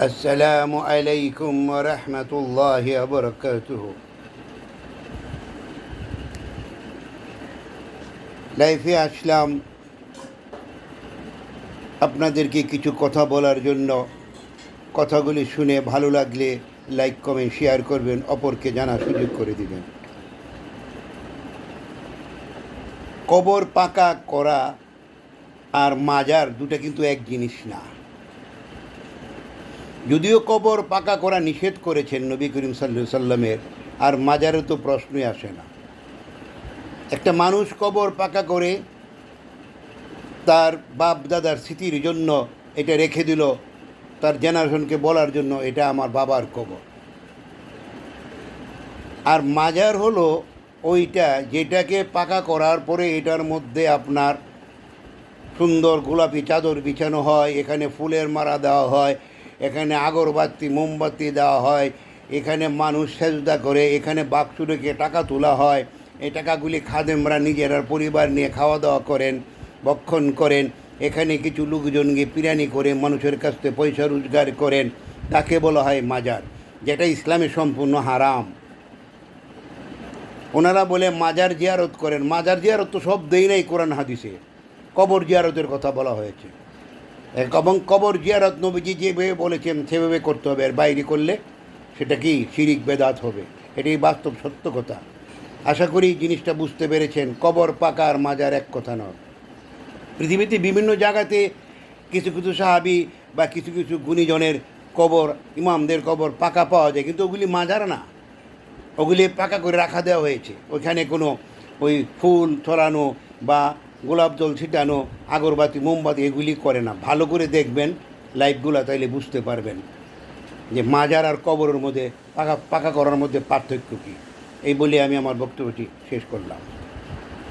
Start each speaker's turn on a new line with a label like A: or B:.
A: السلام عليكم ورحمة الله وبركاته লাইফে আসলাম আপনাদেরকে কিছু কথা বলার জন্য কথাগুলি শুনে ভালো লাগলে লাইক কমেন্ট শেয়ার করবেন অপরকে জানার সুযোগ করে দিবেন কবর পাকা করা আর মাজার দুটা কিন্তু এক জিনিস না যদিও কবর পাকা করা নিষেধ করেছেন নবী করিম সাল্লু সাল্লামের আর মাজারে তো প্রশ্নই আসে না। একটা মানুষ কবর পাকা করে তার বাপ দাদার স্মৃতির জন্য এটা রেখে দিল, তার জেনারেশনকে বলার জন্য এটা আমার বাবার কবর। আর মাজার হলো ওইটা যেটাকে পাকা করার পরে এটার মধ্যে আপনার সুন্দর গোলাপি চাদর বিছানো হয়, এখানে ফুলের মারা দেওয়া হয় এখানে আগরবাতি, মোমবাতি দেওয়া হয়। এখানে মানুষ সেজদা করে, এখানে বাক্স রেখে টাকা তোলা হয়। এই টাকাগুলি খাদেমরা নিজেরা পরিবার নিয়ে খাওয়া দাওয়া করেন, ভক্ষণ করেন। এখানে কিছু লোকজন গিয়ে পিরানি করে মানুষের কাছ থেকে পয়সা রোজগার করেন। তাকে বলা হয় মাজার, যেটা ইসলামে সম্পূর্ণ হারাম। ওনারা বলে, মাজার জিয়ারত করেন। মাজার জিয়ারত তো সব দেই নাই কোরআন হাদিসে। কবর জিয়ারতের কথা বলা হয়েছে। এবং কবর জিয়ারত নবীজি যেভাবে বলেছেন, সেভাবে করতে হবে। আর বাইরে করলে সেটা কি? শিরিক, বেদাত হবে। এটাই বাস্তব সত্য কথা। আশা করি জিনিসটা বুঝতে পেরেছেন। কবর পাকা আর মাজার এক কথা নয়। পৃথিবীতে বিভিন্ন জায়গাতে কিছু কিছু সাহাবি বা কিছু কিছু গুণীজনের কবর, ইমামদের কবর পাকা পাওয়া যায়, কিন্তু ওগুলি মাজার না। ওগুলি পাকা করে রাখা দেওয়া হয়েছে। ওইখানে কোনো ওই ফুল, ছড়ানো বা গোলাপ জল ছিটানো, আগরবাতি, মোমবাতি, এগুলি করে না। ভালো করে দেখবেন লাইফগুলো তাইলে বুঝতে পারবেন যে মাজার আর কবরের মধ্যে পাকা পাকা করার মধ্যে পার্থক্য কী। এই বলে আমি আমার বক্তব্যটি শেষ করলাম।